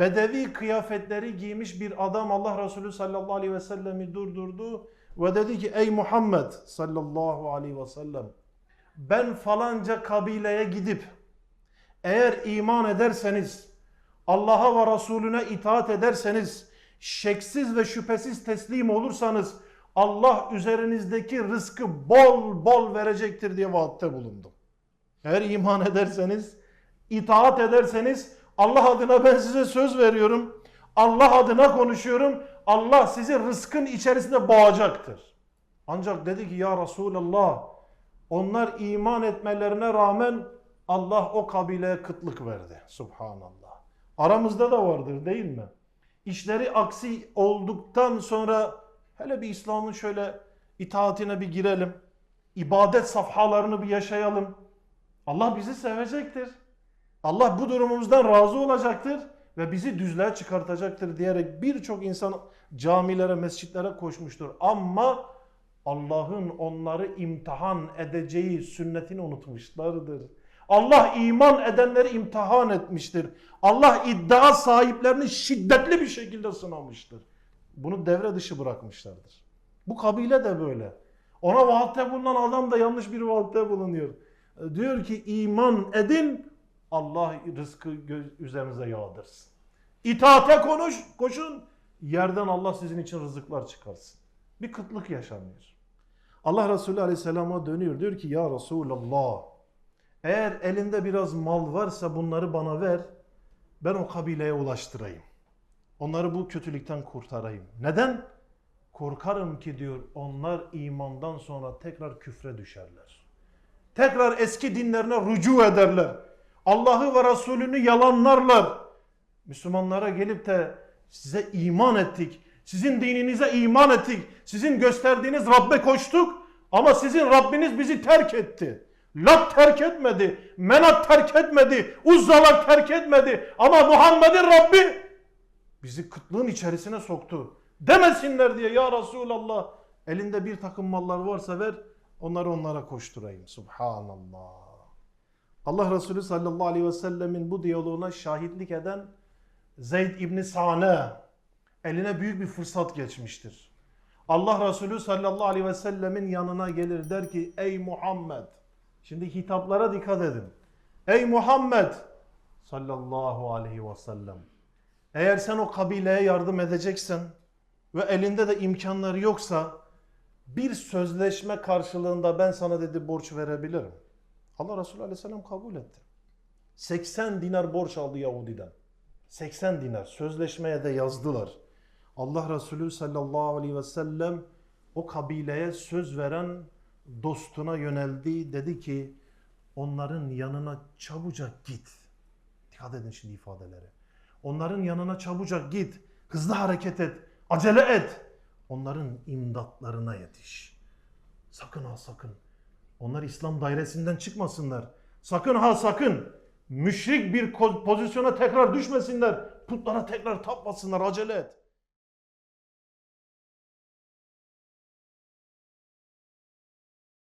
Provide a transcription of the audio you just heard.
bedevi kıyafetleri giymiş bir adam Allah Resulü sallallahu aleyhi ve sellemi durdurdu ve dedi ki ey Muhammed sallallahu aleyhi ve sellem ben falanca kabileye gidip eğer iman ederseniz Allah'a ve Resulüne itaat ederseniz şeksiz ve şüphesiz teslim olursanız Allah üzerinizdeki rızkı bol bol verecektir diye vaatte bulundum. Eğer iman ederseniz, itaat ederseniz Allah adına ben size söz veriyorum. Allah adına konuşuyorum. Allah sizi rızkın içerisinde boğacaktır. Ancak dedi ki ya Resulallah onlar iman etmelerine rağmen Allah o kabileye kıtlık verdi. Subhanallah. Aramızda da vardır değil mi? İşleri aksi olduktan sonra hele bir İslam'ın şöyle itaatine bir girelim. İbadet safhalarını bir yaşayalım. Allah bizi sevecektir. Allah bu durumumuzdan razı olacaktır ve bizi düzlüğe çıkartacaktır diyerek birçok insan camilere, mescitlere koşmuştur. Ama Allah'ın onları imtihan edeceği sünnetini unutmuşlardır. Allah iman edenleri imtihan etmiştir. Allah iddia sahiplerini şiddetli bir şekilde sınamıştır. Bunu devre dışı bırakmışlardır. Bu kabile de böyle. Ona vaatte bulunan adam da yanlış bir vaatte bulunuyor. Diyor ki iman edin Allah rızkı üzerinize yağdırsın. İtaate konuş, koşun yerden Allah sizin için rızıklar çıkarsın. Bir kıtlık yaşanıyor. Allah Resulü Aleyhisselam'a dönüyor. Diyor ki ya Resulallah eğer elinde biraz mal varsa bunları bana ver. Ben o kabileye ulaştırayım. Onları bu kötülükten kurtarayım. Neden? Korkarım ki diyor onlar imandan sonra tekrar küfre düşerler. Tekrar eski dinlerine rücu ederler. Allah'ı ve Resulünü yalanlarlar. Müslümanlara gelip de size iman ettik. Sizin dininize iman ettik. Sizin gösterdiğiniz Rabbe koştuk. Ama sizin Rabbiniz bizi terk etti. Lat terk etmedi. Menat terk etmedi. Uzzalar terk etmedi. Ama Muhammed'in Rabbi bizi kıtlığın içerisine soktu. Demesinler diye ya Resulallah elinde bir takım mallar varsa ver onları onlara koşturayım. Subhanallah. Allah Resulü sallallahu aleyhi ve sellemin bu diyaloğuna şahitlik eden Zeyd İbni Sane eline büyük bir fırsat geçmiştir. Allah Resulü sallallahu aleyhi ve sellemin yanına gelir der ki ey Muhammed şimdi hitaplara dikkat edin. Ey Muhammed sallallahu aleyhi ve sellem eğer sen o kabileye yardım edeceksen ve elinde de imkanları yoksa bir sözleşme karşılığında ben sana dedi borç verebilirim. Allah Resulü Aleyhisselam kabul etti. 80 dinar borç aldı Yahudi'den. 80 dinar sözleşmeye de yazdılar. Allah Resulü sallallahu aleyhi ve sellem o kabileye söz veren dostuna yöneldi. Dedi ki onların yanına çabucak git. Dikkat edin şimdi ifadelere. Onların yanına çabucak git. Hızlı hareket et. Acele et. Onların imdatlarına yetiş. Sakın ha sakın. Onlar İslam dairesinden çıkmasınlar. Sakın ha sakın. Müşrik bir pozisyona tekrar düşmesinler. Putlara tekrar tapmasınlar. Acele et.